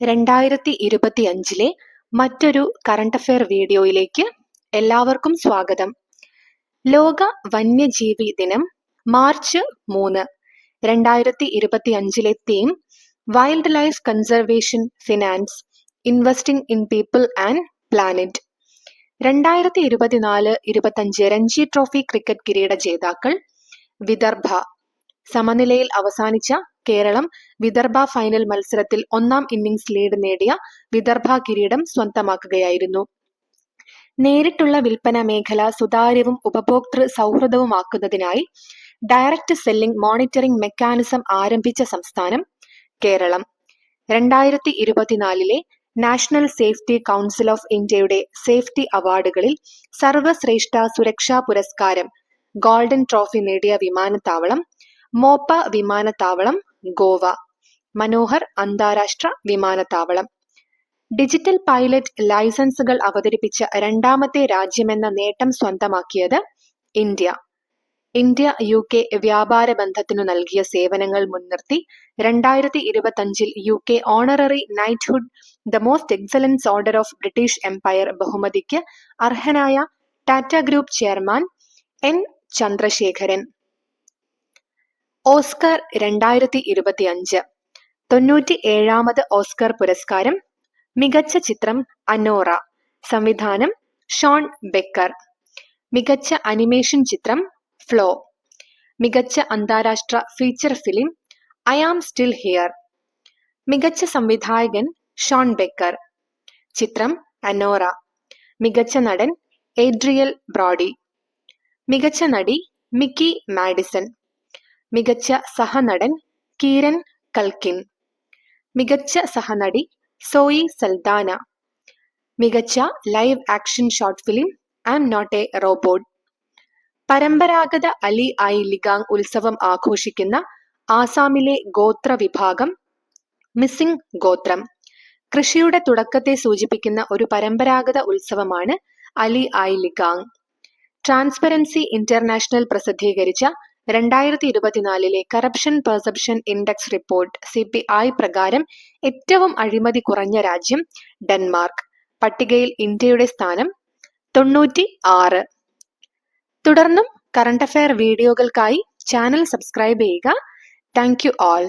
രണ്ടായിരത്തി ഇരുപത്തിയഞ്ചിലെ മറ്റൊരു കറണ്ട് അഫയർ വീഡിയോയിലേക്ക് എല്ലാവർക്കും സ്വാഗതം. ലോക വന്യജീവി ദിനം മാർച്ച് മൂന്ന് രണ്ടായിരത്തി ഇരുപത്തി അഞ്ചിലെ theme wild life conservation finance investing in people and planet രണ്ടായിരത്തി ഇരുപത്തിനാല് ഇരുപത്തഞ്ച് രഞ്ജി ട്രോഫി ക്രിക്കറ്റ് കിരീട ജേതാക്കൾ വിദർഭ. സമനിലയിൽ അവസാനിച്ച കേരളം വിദർഭ ഫൈനൽ മത്സരത്തിൽ ഒന്നാം ഇന്നിംഗ്സ് ലീഡ് നേടിയ വിദർഭ കിരീടം സ്വന്തമാക്കുകയായിരുന്നു. നേരിട്ടുള്ള വിൽപ്പന മേഖല സുതാര്യവും ഉപഭോക്തൃ സൗഹൃദവുമാക്കുന്നതിനായി ഡയറക്റ്റ് സെല്ലിംഗ് മോണിറ്ററിംഗ് മെക്കാനിസം ആരംഭിച്ച സംസ്ഥാനം കേരളം. രണ്ടായിരത്തി ഇരുപത്തിനാലിലെ നാഷണൽ സേഫ്റ്റി കൗൺസിൽ ഓഫ് ഇന്ത്യയുടെ സേഫ്റ്റി അവാർഡുകളിൽ സർവശ്രേഷ്ഠ സുരക്ഷാ പുരസ്കാരം ഗോൾഡൻ ട്രോഫി നേടിയ വിമാനത്താവളം മോപ്പ വിമാനത്താവളം ഗോവ. മനോഹർ അന്താരാഷ്ട്ര വിമാനത്താവളം. ഡിജിറ്റൽ പൈലറ്റ് ലൈസൻസുകൾ അവതരിപ്പിച്ച രണ്ടാമത്തെ രാജ്യമെന്ന നേട്ടം സ്വന്തമാക്കിയത് ഇന്ത്യ. ഇന്ത്യ യു കെ വ്യാപാര ബന്ധത്തിനു നൽകിയ സേവനങ്ങൾ മുൻനിർത്തി രണ്ടായിരത്തി ഇരുപത്തഞ്ചിൽ U K honorary knighthood the most excellence order of British empire ബഹുമതിക്ക് അർഹനായ Tata group chairman N Chandrasekaran. Oscar രണ്ടായിരത്തി ഇരുപത്തിയഞ്ച് തൊണ്ണൂറ്റി ഏഴാമത് ഓസ്കർ പുരസ്കാരം മികച്ച ചിത്രം അനോറ. സംവിധാനം ഷോൺ ബെക്കർ. മികച്ച അനിമേഷൻ ചിത്രം ഫ്ലോ. മികച്ച അന്താരാഷ്ട്ര feature film I am still here. മികച്ച സംവിധായകൻ ഷോൺ ബെക്കർ. ചിത്രം അനോറ. മികച്ച നടൻ ഏഡ്രിയൽ ബ്രോഡി. മികച്ച നടി മിക്കി മാഡിസൺ. മികച്ച സഹനടൻ കീരൻ കൽക്കിൻ. മികച്ച സഹനടി സോയി സൽദാന. മികച്ച live action short film I'm not a robot. പരമ്പരാഗത അലി ഐ ലിഗാങ് ഉത്സവം ആഘോഷിക്കുന്ന ആസാമിലെ ഗോത്ര വിഭാഗം മിസ്സിംഗ് ഗോത്രം. കൃഷിയുടെ തുടക്കത്തെ സൂചിപ്പിക്കുന്ന ഒരു പരമ്പരാഗത ഉത്സവമാണ് അലി ഐ ലിഗാങ്. ട്രാൻസ്പെറൻസി ഇന്റർനാഷണൽ പ്രസിദ്ധീകരിച്ച രണ്ടായിരത്തി ഇരുപത്തിനാലിലെ corruption perception index report C P I പ്രകാരം ഏറ്റവും അഴിമതി കുറഞ്ഞ രാജ്യം ഡെൻമാർക്ക്. പട്ടികയിൽ ഇന്ത്യയുടെ സ്ഥാനം തൊണ്ണൂറ്റി ആറ് തുടർന്നും കറണ്ട് അഫയർ വീഡിയോകൾക്കായി ചാനൽ സബ്സ്ക്രൈബ് ചെയ്യുക. Thank you all